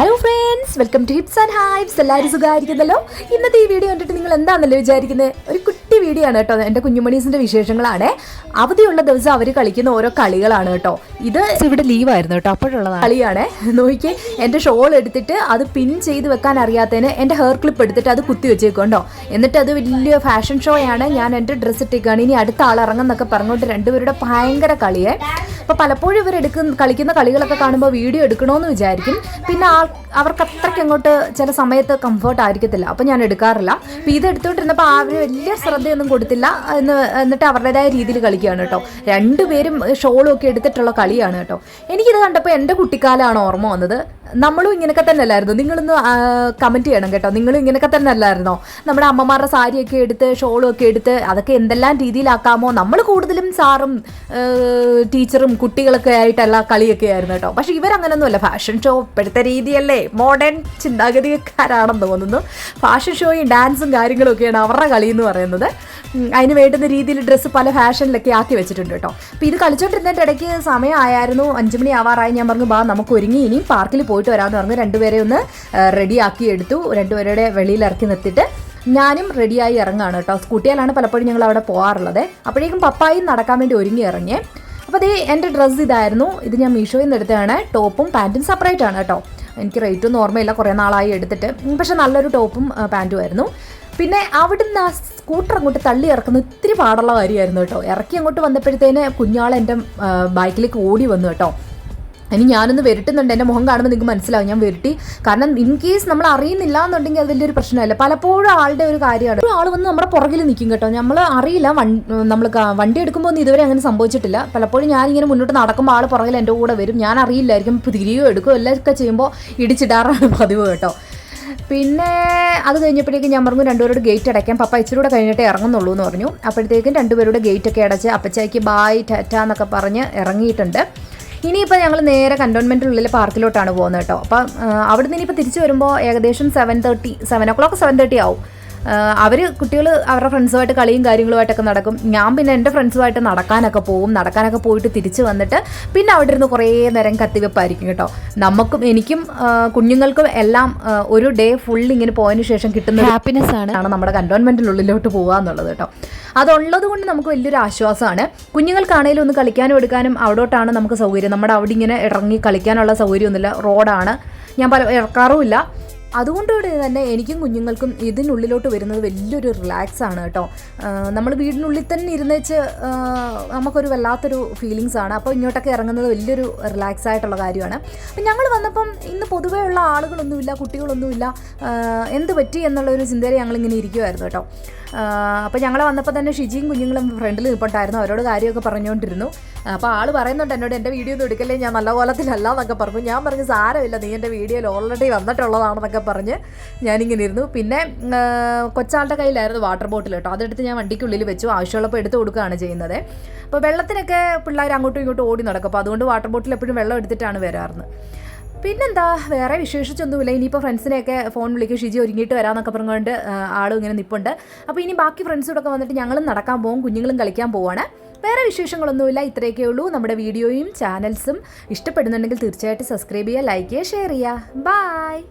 Hello friends welcome to hips and hypes എല്ലാവരും സുഖമായിരിക്കുന്നല്ലോ? ഇന്നത്തെ ഈ വീഡിയോ കണ്ടിട്ട് നിങ്ങൾ എന്താണെന്നല്ലോ വിചാരിക്കുന്നത് ഒരു കുട്ടി വീഡിയോ ആണ് കേട്ടോ. എന്റെ കുഞ്ഞുമണീസിന്റെ വിശേഷങ്ങളാണ്. അവധിയുള്ള ദിവസം അവർ കളിക്കുന്ന ഓരോ കളികളാണ് കേട്ടോ. ഇത് ഇവിടെ ലീവായിരുന്നു കേട്ടോ. അപ്പോഴുള്ള കളിയാണ്. നോക്കി എന്റെ ഷോൾ എടുത്തിട്ട് അത് പിൻ ചെയ്ത് വെക്കാൻ അറിയാത്തതിന് എന്റെ ഹെയർ ക്ലിപ്പ് എടുത്തിട്ട് അത് കുത്തി വെച്ചേക്കുണ്ടോ എന്നിട്ട് അത് വലിയ ഫാഷൻ ഷോയാണ് ഞാൻ എന്റെ ഡ്രസ്സ് ഇട്ടേക്കാണ് ഇനി അടുത്ത ആൾ ഇറങ്ങുന്നൊക്കെ പറഞ്ഞുകൊണ്ട് രണ്ടുപേരുടെ ഭയങ്കര കളിയേ. അപ്പോൾ പലപ്പോഴും ഇവർ എടുക്കുന്ന കളിക്കുന്ന കളികളൊക്കെ കാണുമ്പോൾ വീഡിയോ എടുക്കണമെന്ന് വിചാരിക്കും. പിന്നെ അവർക്ക് അത്രയ്ക്ക് അങ്ങോട്ട് ചില സമയത്ത് കംഫർട്ട് ആയിരിക്കത്തില്ല. അപ്പോൾ ഞാൻ എടുക്കാറില്ല. അപ്പോൾ ഇത് എടുത്തുകൊണ്ടിരുന്നപ്പോൾ അവർ വലിയ ശ്രദ്ധയൊന്നും കൊടുത്തില്ല എന്ന് എന്നിട്ട് അവരുടേതായ രീതിയിൽ കളിക്കുകയാണ് കേട്ടോ. രണ്ടുപേരും ഷോളും ഒക്കെ എടുത്തിട്ടുള്ള കളിയാണ് കേട്ടോ. എനിക്കിത് കണ്ടപ്പോൾ എന്റെ കുട്ടിക്കാലമാണ് ഓർമ്മ വന്നത്. നമ്മളും ഇങ്ങനെയൊക്കെ തന്നെ അല്ലായിരുന്നു നിങ്ങളൊന്ന് കമന്റ് ചെയ്യണം കേട്ടോ. നിങ്ങൾ ഇങ്ങനെയൊക്കെ തന്നെ അല്ലായിരുന്നോ നമ്മുടെ അമ്മമാരുടെ സാരിയൊക്കെ എടുത്ത് ഷോളും ഒക്കെ എടുത്ത് അതൊക്കെ എന്തെല്ലാം രീതിയിലാക്കാമോ? നമ്മൾ കൂടുതലും സാറും ടീച്ചറും കുട്ടികളൊക്കെ ആയിട്ടല്ല കളിയൊക്കെ ആയിരുന്നു കേട്ടോ. പക്ഷേ ഇവരങ്ങനൊന്നുമല്ല. ഫാഷൻ ഷോ ഇപ്പോഴത്തെ രീതിയല്ലേ. മോഡേൺ ചിന്താഗതിക്കാരാണെന്ന് തോന്നുന്നു. ഫാഷൻ ഷോയും ഡാൻസും കാര്യങ്ങളും ഒക്കെയാണ് അവരുടെ കളി എന്ന് പറയുന്നത്. അതിന് വേണ്ടുന്ന രീതിയിൽ ഡ്രസ്സ് പല ഫാഷനിലൊക്കെ ആക്കി വെച്ചിട്ടുണ്ട് കേട്ടോ. അപ്പോൾ ഇത് കളിച്ചോണ്ടിരുന്നതിന്റെ ഇടയ്ക്ക് സമയമായിരുന്നു. അഞ്ച് മണി ആവാറായി. ഞാൻ പറഞ്ഞു ബാ നമുക്ക് ഒരുങ്ങി ഇനിയും പാർക്കിൽ പോയിട്ട് വരാമെന്ന് പറഞ്ഞു. രണ്ടുപേരെ ഒന്ന് റെഡിയാക്കി എടുത്തു. രണ്ടുപേരുടെ വെളിയിൽ ഇറക്കി നിർത്തിയിട്ട് ഞാനും റെഡിയായി ഇറങ്ങാണ് കേട്ടോ. സ്കൂട്ടിയിലാണ് പലപ്പോഴും ഞങ്ങൾ അവിടെ പോകാറുള്ളത്. അപ്പോഴേക്കും പപ്പായും നടക്കാൻ വേണ്ടി ഒരുങ്ങി ഇറങ്ങി അപ്പോൾ അതേ എന്റെ ഡ്രസ്സ് ഇതായിരുന്നു. ഇത് ഞാൻ മീഷോയിൽ നിന്ന് എടുത്തതാണ്. ടോപ്പും പാന്റും സെപ്പറേറ്റ് ആണ് കേട്ടോ. എനിക്ക് റേറ്റ് ഒന്നും ഓർമ്മയില്ല. കുറേ നാളായി എടുത്തിട്ട്. പക്ഷെ നല്ലൊരു ടോപ്പും പാന്റും ആയിരുന്നു. പിന്നെ അവിടുന്ന് ആ സ്കൂട്ടർ അങ്ങോട്ട് തള്ളി ഇറക്കുന്ന ഇത്തിരി പാടുള്ള കാര്യമായിരുന്നു കേട്ടോ. ഇറക്കി അങ്ങോട്ട് വന്നപ്പോഴത്തേന് കുഞ്ഞാൾ എന്റെ ബൈക്കിലേക്ക് ഓടി വന്നു കേട്ടോ. ഇനി ഞാനൊന്ന് വരട്ടുന്നുണ്ട്. എന്റെ മുഖം കാണുമ്പോൾ നിങ്ങൾക്ക് മനസ്സിലാവും. ഞാൻ വരട്ടി. കാരണം ഇൻ കേസ് നമ്മൾ അറിയുന്നില്ല എന്നുണ്ടെങ്കിൽ അത് വലിയൊരു പ്രശ്നമല്ല. പലപ്പോഴും ആളുടെ ഒരു കാര്യമാണ്. ഒരു ആൾ വന്ന് നമ്മുടെ പുറകിൽ നിൽക്കും കേട്ടോ. നമ്മൾ അറിയില്ല. നമ്മൾ വണ്ടി എടുക്കുമ്പോൾ ഒന്നും ഇതുവരെ അങ്ങനെ സംഭവിച്ചിട്ടില്ല. പലപ്പോഴും ഞാൻ ഇങ്ങനെ മുന്നോട്ട് നടക്കുമ്പോൾ ആൾ പുറകിൽ എന്റെ കൂടെ വരും. ഞാൻ അറിയില്ലായിരിക്കും. തിരികെയോ എടുക്കുകയോ എല്ലാമൊക്കെ ചെയ്യുമ്പോൾ ഇടിച്ചിടാറാണ് പതിവ് കേട്ടോ. പിന്നെ അത് കഴിഞ്ഞപ്പോഴേക്കും ഞാൻ പറഞ്ഞു രണ്ടുപേരോട് ഗേറ്റ് അടയ്ക്കാം. പപ്പ ഇച്ചിരി കൂടെ കഴിഞ്ഞിട്ടേ ഇറങ്ങുന്നുള്ളൂ എന്ന് പറഞ്ഞു. അപ്പോഴത്തേക്കും രണ്ടുപേരുടെ ഗേറ്റ് ഒക്കെ അടച്ച് അപ്പച്ചായ്ക്ക് ബായ് ടാറ്റ എന്നൊക്കെ പറഞ്ഞ് ഇറങ്ങിയിട്ടുണ്ട്. ഇനിയിപ്പോൾ ഞങ്ങൾ നേരെ കണ്ടോൺമെന്റിനുള്ളിൽ പാർക്കിലോട്ടാണ് പോകുന്നത് കേട്ടോ. അപ്പം അവിടെ നിന്ന് ഇനിയിപ്പോൾ തിരിച്ചു വരുമ്പോൾ ഏകദേശം seven thirty seven o'clock seven thirty ആവും. അവർ കുട്ടികൾ അവരുടെ ഫ്രണ്ട്സുമായിട്ട് കളിയും കാര്യങ്ങളുമായിട്ടൊക്കെ നടക്കും. ഞാൻ പിന്നെ എന്റെ ഫ്രണ്ട്സുമായിട്ട് നടക്കാനൊക്കെ പോകും നടക്കാനൊക്കെ പോയിട്ട് തിരിച്ച് വന്നിട്ട് പിന്നെ അവിടെ ഇരുന്ന് കുറേ നേരം കത്തിവെപ്പായിരിക്കും കേട്ടോ. നമുക്കും എനിക്കും കുഞ്ഞുങ്ങൾക്കും എല്ലാം ഒരു ഡേ ഫുൾ ഇങ്ങനെ പോയതിന് ശേഷം കിട്ടുന്ന ഹാപ്പിനെസ് ആണ്. ആണ് നമ്മുടെ കണ്ടോൺമെന്റിനുള്ളിലോട്ട് പോകുക എന്നുള്ളത് കേട്ടോ. അതുള്ളത് കൊണ്ട് നമുക്ക് വലിയൊരു ആശ്വാസമാണ്. കുഞ്ഞുങ്ങൾക്കാണേലും ഒന്ന് കളിക്കാനും എടുക്കാനും അവിടോട്ടാണ് നമുക്ക് സൗകര്യം. നമ്മുടെ അവിടെ ഇങ്ങനെ ഇറങ്ങി കളിക്കാനുള്ള സൗകര്യമൊന്നുമില്ല. റോഡാണ്. ഞാൻ പല ഇറക്കാറുമില്ല. അതുകൊണ്ട് തന്നെ എനിക്കും കുഞ്ഞുങ്ങൾക്കും ഇതിനുള്ളിലോട്ട് വരുന്നത് വലിയൊരു റിലാക്സ് ആണ് കേട്ടോ. നമ്മൾ വീടിനുള്ളിൽ തന്നെ ഇരുന്നേച്ച് നമുക്കൊരു വല്ലാത്തൊരു ഫീലിങ്സ് ആണ്. അപ്പോൾ ഇങ്ങോട്ടൊക്കെ ഇറങ്ങുന്നത് വലിയൊരു റിലാക്സ് ആയിട്ടുള്ള കാര്യമാണ്. അപ്പം ഞങ്ങൾ വന്നപ്പം ഇന്ന് പൊതുവേ ഉള്ള ആളുകളൊന്നുമില്ല കുട്ടികളൊന്നുമില്ല. എന്ത് പറ്റി എന്നുള്ളൊരു ചിന്തയിൽ ഞങ്ങളിങ്ങനെ ഇരിക്കുമായിരുന്നു കേട്ടോ. അപ്പോൾ ഞങ്ങൾ വന്നപ്പോൾ തന്നെ ഷിജിയും കുഞ്ഞുങ്ങളും ഫ്രണ്ടിൽ നിൽപ്പുണ്ടായിരുന്നു അവരോട് കാര്യമൊക്കെ പറഞ്ഞുകൊണ്ടിരുന്നു. അപ്പോൾ ആൾ പറയുന്നുണ്ട് എന്നോട് എന്റെ വീഡിയോ ഒന്നും എടുക്കല്ലേ? ഞാൻ നല്ല കോലത്തിലല്ല എന്നൊക്കെ പറഞ്ഞു. ഞാൻ പറഞ്ഞു സാരമില്ല. നീ എന്റെ വീഡിയോയിൽ ഓൾറെഡി വന്നിട്ടുള്ളതാണെന്നൊക്കെ പറഞ്ഞ് ഞാനിങ്ങനെ ഇരുന്നു. പിന്നെ കൊച്ചാളുടെ കയ്യിലായിരുന്നു വാട്ടർ ബോട്ടിൽ കേട്ടോ. അതെടുത്ത് ഞാൻ വണ്ടിക്കുള്ളിൽ വെച്ചു. ആവശ്യമുള്ളപ്പോൾ എടുത്ത് കൊടുക്കുകയാണ് ചെയ്യുന്നത്. അപ്പോൾ വെള്ളത്തിനൊക്കെ പിള്ളേർ അങ്ങോട്ടും ഇങ്ങോട്ടും ഓടി നടക്കും. അപ്പോൾ അതുകൊണ്ട് വാട്ടർ ബോട്ടിൽ എപ്പോഴും വെള്ളം എടുത്തിട്ടാണ് വരാറുന്നത് പിന്നെന്താ വേറെ വിശേഷിച്ചൊന്നുമില്ല. ഇനിയിപ്പോൾ ഫ്രണ്ട്സിനെയൊക്കെ ഫോൺ വിളിക്കും. ഷിജി ഒരുങ്ങിയിട്ട് വരാമെന്നൊക്കെ പറഞ്ഞുകൊണ്ട് ആളും ഇങ്ങനെ നിൽപ്പുണ്ട് അപ്പോൾ ഇനി ബാക്കി ഫ്രണ്ട്സോടൊക്കെ വന്നിട്ട് ഞങ്ങളും നടക്കാൻ പോകും കുഞ്ഞുങ്ങളും കളിക്കാൻ പോവാണ്. വേറെ വിശേഷങ്ങളൊന്നുമില്ല. ഇത്രയൊക്കെ ഉള്ളൂ. നമ്മുടെ വീഡിയോയും ചാനൽസും ഇഷ്ടപ്പെടുന്നുണ്ടെങ്കിൽ തീർച്ചയായിട്ടും സബ്സ്ക്രൈബ് ചെയ്യുക ലൈക്ക് ചെയ്യുക ഷെയർ ചെയ്യുക. ബായ്